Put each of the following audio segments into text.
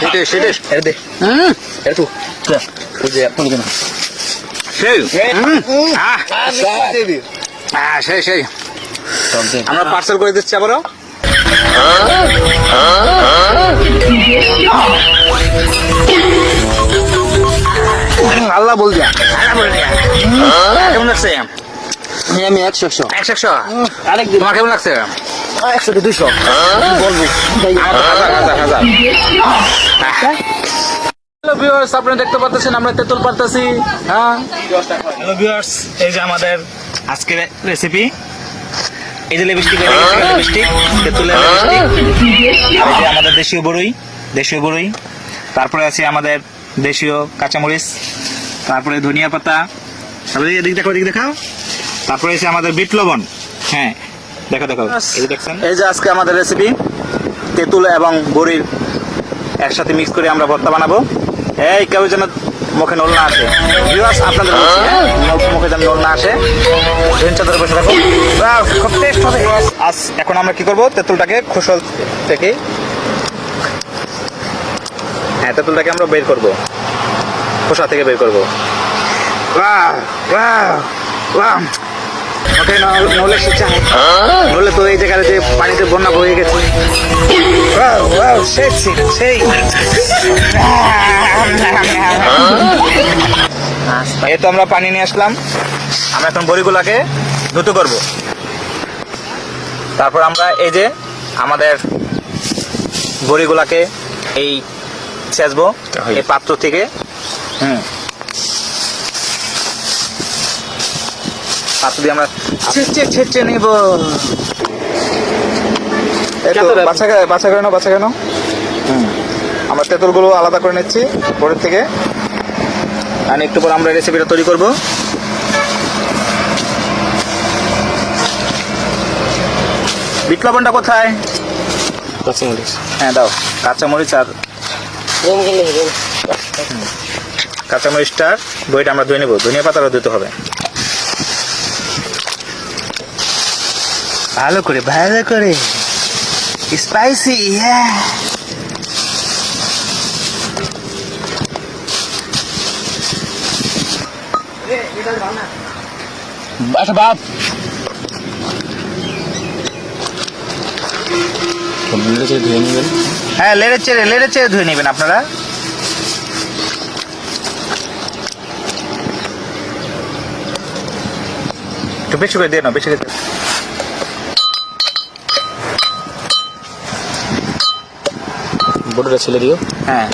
সেটাই সেটাই এটা দে। হুম। এটা তো ওই যে আপনি কেন সেই। হুম, আহ, দেবি আহ, সেই সেই। আমরা পার্সেল করে দিচ্ছি আবারও। আল্লাহ বল যা আল্লাহ বল যা কেমন লাগছে? আমি একশো একশো। একশো একশো? আরেকদিন। তোমার কেমন লাগছে? একশো কি দুইশো বলব? আমার তো হাজার হাজার হাজার। হ্যালো ভিউয়ার্স আপনারা দেখতে পাচ্ছেন আমরা তেঁতুল পারতেছি হ্যাঁ? হ্যালো ভিউয়ার্স এই যে আমাদের আজকের রেসিপি এই যে লিপস্টিক লিপস্টিক তেঁতুলের লিপস্টিক আর এই যে আমাদের দেশীয় বড়ই দেশীয় বড়ই। তারপরে আছে আমাদের দেশীয় কাঁচামরিচ তারপরে ধনিয়া পাতা। তারপরে এদিক দেখো এদিক দেখাও। তারপরে আছে আমাদের বিট লবণ। হ্যাঁ দেখো দেখো এই যে আজকে আমাদের রেসিপি তেঁতুল এবং বড়ির একসাথে মিক্স করে আমরা ভর্তা বানাবো। এই কেউ যেন মুখে নল না আসে। ভিউয়ার্স আপনাদের বলছি, হ্যাঁ? মুখে যেন নল না আসে। ধরেন চাদরে বসে থাকো খুব টেস্ট হবে। আজ এখন আমরা কি করব? তেঁতুলটাকে খোসল থেকে হ্যাঁ তেঁতুলটাকে আমরা বের করব। খোসা থেকে বের করব। বাহ বাহ বাহ। নলে নলে তো এই জায়গায় যে পানিতে বন্যা বয়ে গেছে। সেই এই তো আমরা পানি নিয়ে আসলাম। আমরা এখন বড়িগুলাকে দ্রুত করব। তারপর আমরা এই যে আমাদের বড়িগুলাকে এই ছেঁচবো এই পাত্র থেকে। হুম। পাত্র দিয়ে আমরা ছেঁচে ছেঁচে নিব। এই তো বাচ্চা বাচ্চা করে নাও বাচ্চা কেন হুম। আমরা তেঁতুলগুলো আলাদা করে নিচ্ছি বোর্ডের থেকে। আর একটু পর আমরা রেসিপিটা তৈরি করব। বিট লবণটা কোথায়? কাঁচামরিচ। হ্যাঁ দাও। কাঁচামরিচ আর কাঁচামরিচটার বইটা আমরা ধুয়ে নেব। ধনিয়া পাতারও দিতে হবে। ভালো করে ভালো করে। স্পাইসি হ্যাঁ আচ্ছা বাপ। ধুয়ে নেবেন হ্যাঁ লেড়ে চেড়ে লেড়ে চেড়ে ধুয়ে নেবেন আপনারা। একটু বেশি করে দিয়ে নাও বেশি করে বড়টা ছেলে দিও। হ্যাঁ।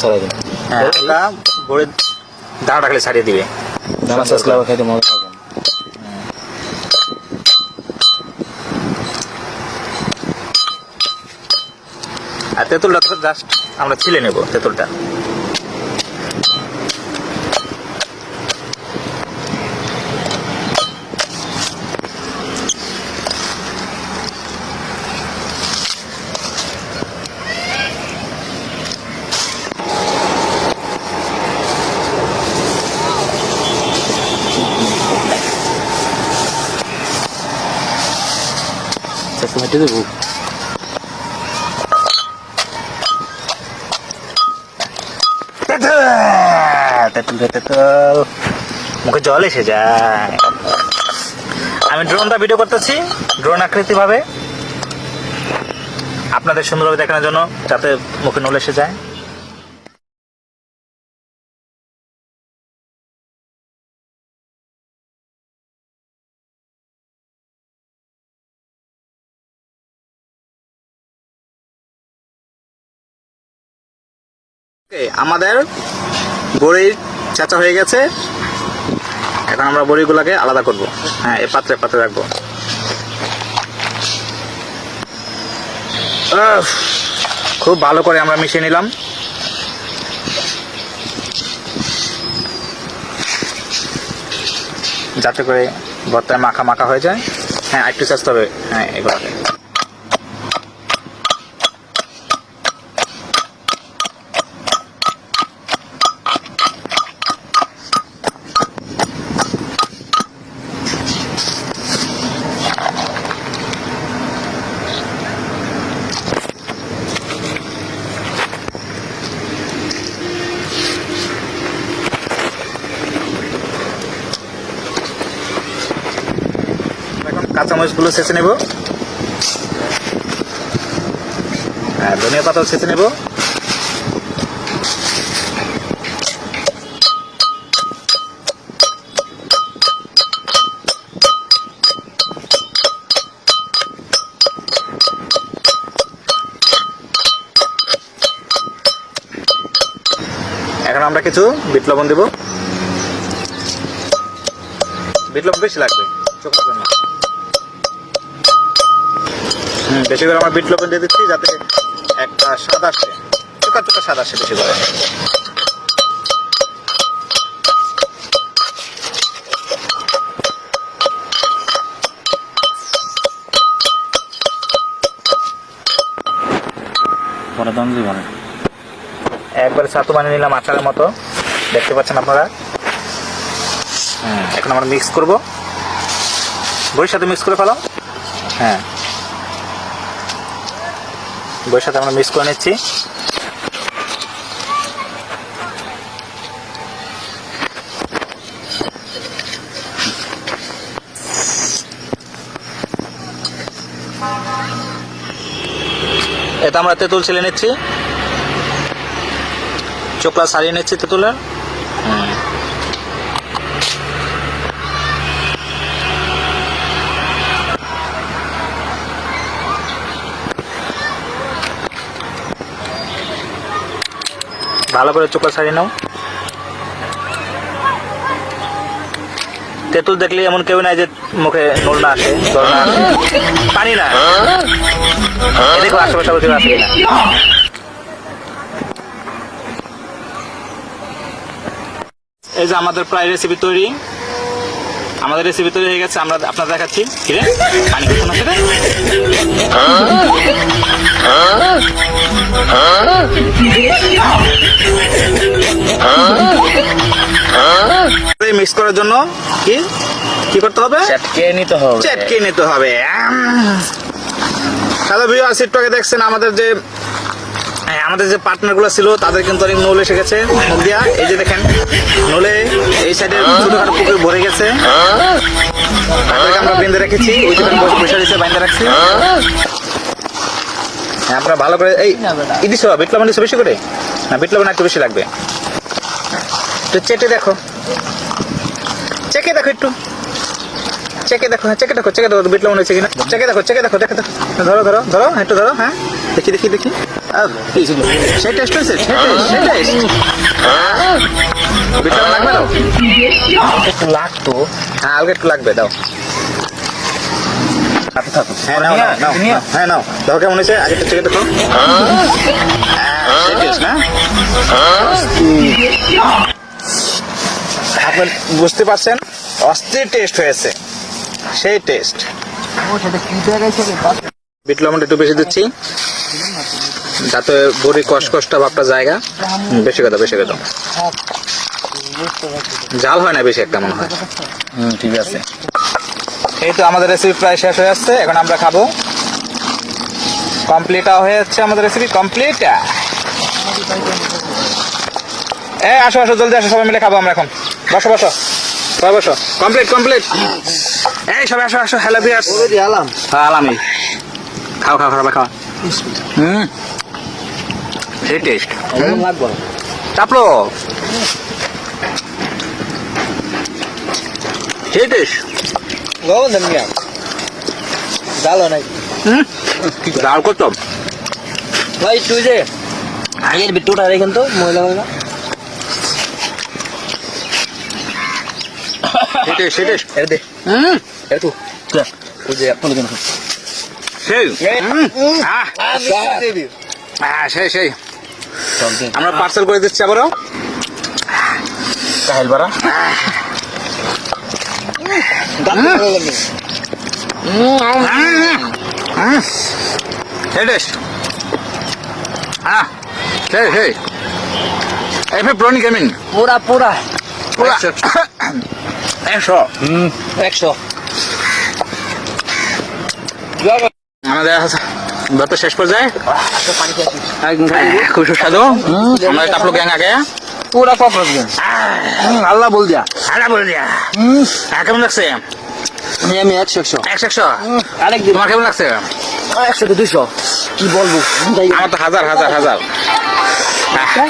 ছাড়াই দিন হ্যাঁ বড়ি দাঁড়া ছাড়িয়ে দিবে। দানা খাইতে মজা পাবেন আর তেঁতুলটা জাস্ট আমরা ছিলে নেব তেঁতুলটা। শেষ দেবো। মুখে জল এসে যায়। আমি ড্রোনটা ভিডিও করতেছি, ড্রোন আকৃতিভাবে। আপনাদের সুন্দরভাবে দেখানোর জন্য যাতে মুখে নল এসে যায়। আমাদের বড়ির চাচা হয়ে গেছে। এখন আমরা বড়িগুলোকে আলাদা করব। হ্যাঁ এই পাত্রে পাত্রে রাখব। খুব ভালো করে আমরা মিশিয়ে নিলাম। যাতে করে ভর্তায় মাখা মাখা হয়ে যায়। হ্যাঁ একটু চেষ্টা হবে। হ্যাঁ এগুলোকে। কাঁচামরিচগুলো ছেঁচে নেব। হ্যাঁ ধনিয়া পাতাও ছেঁচে নেব। এখন আমরা কিছু বিট লবণ দেব। বিট লবণ বেশি লাগবে, চোখের জন্য। বেশি করে আমার বিট লবণ দিয়ে দিচ্ছি যাতে একটা স্বাদ আসে। চোখা চোখা স্বাদ আসে বেশি করে। একবারে ছাতু বানিয়ে নিলাম আচারের মতো। দেখতে পাচ্ছেন আপনারা? হুম, এখন আমরা মিক্স করব। বইয়ের সাথে মিক্স করে ফেলাম? হ্যাঁ। বইয়ের সাথে আমরা মিক্স করে নিচ্ছি। এটা আমরা তেঁতুল ছেলে নিচ্ছি। চোখলা সারিয়ে নিচ্ছি তেঁতুলের। ভালো করে চোখা সারিয়ে নাও। তেঁতুল দেখলে এমন কেউ নাই যে মুখে নোল না আসে আসে। পানি না। দেখো আশেপাশে কেউ আসে না এই যে আমাদের প্রায় রেসিপি তৈরি। আমাদের রেসিপি তৈরি হয়ে গেছে আমরা আপনার দেখাচ্ছি। কিরে? পানি কিছু না মিক্স করার জন্য কি? কি করতে হবে? চাটকে নিতে হবে। চেটকে নিতে হবে। হ্যালো ভিউ আসিট টকে দেখছেন আমাদের যে আমাদের যে পার্টনারগুলো ছিল, তাদের কিন্তু অনেক নলে এসে গেছে। মুখ দিয়া এই যে দেখেন, নলে এই সাইডে ছোটখাটো পুকুর ভরে গেছে। আমরা বেঁধে রেখেছি, ওই বসে বসে দিচ্ছে বাইন্ধে রাখছি। আমরা ভালো করে এই ইদিস বিট লবণ বেশি করে? না বিট একটু বেশি লাগবে। তো চেটে দেখো। চেকে দেখো একটু। চেকে দেখো হ্যাঁ চেকে দেখো চেকে দেখো বিট লবণ হয়েছে কিনা। চেকে দেখো চেকে দেখো দেখো দেখো। ধরো ধরো ধরো হ্যাঁ, একটু ধরো হ্যাঁ। দেখি দেখি দেখি। সেই টেস্ট হয়েছে সেই টেস্ট সেই টেস্ট বিট লবণ লাগবে দাও একটু লাগতো। হ্যাঁ আলগা একটু লাগবে দাও। হ্যাঁ নাও নাও হ্যাঁ নাও। দেখো কেমন হয়েছে আগে চেকে দেখো। হ্যাঁ, সেই টেস্ট না? আপনার বুঝতে পারছেন? অস্থির টেস্ট হয়েছে। সেই টেস্ট বিট লবণটা একটু বেশি দিচ্ছি। যাতে বড়ি কষ কষ্ট ভাবটা জায়গা। বেশি কথা বেশি কথা। জাল হয় না বেশি একটা মনে হয়। হুম ঠিক আছে। এই তো আমাদের রেসিপি প্রায় শেষ হয়ে যাচ্ছে এখন আমরা খাব। কমপ্লিট হয়ে যাচ্ছে আমাদের রেসিপি কমপ্লিট এ আসো আসো জলদি আসো সবাই মিলে খাব আমরা এখন। বসো বসো। সবাই বসো। কমপ্লিট কমপ্লিট এই সবাই আসো আসো হ্যালো বিয়ার্স আলাম। হ্যাঁ আলামি খাও খাও খাও খাও। হুম। সেই টেস্ট চাপলো? সেই টেস্ট গো ধনিয়া ডালো নাই। ডাল করতো ভাই তুই যে আগের বিট্টুটা রে কিন্তু মহিলা মহিলা সেই টেস্ট সেই দে। হুম? তু তুই যে আপনি কেন সেই সেই আমরা পার্সেল করে দিচ্ছি আবারও কাহিল সেই সেই এফে প্রনি গেমিং পুরা পুরা পুরা একশো একশো আমাদের ব্যাপার শেষ পর্যায়ে। খুব সুস্বাদু। আমরা টাপলো গ্যাং আগে। পুরা ককরোচ গেম আল্লাহ বল দিয়া। আলা বলে দিয়া। কেমন লাগছে? আমি একশো একশো। একশো একশো? আরেকদিন। তোমার কেমন লাগছে? একশো দুশো কি বলব? আমার তো হাজার হাজার হাজার। আহ,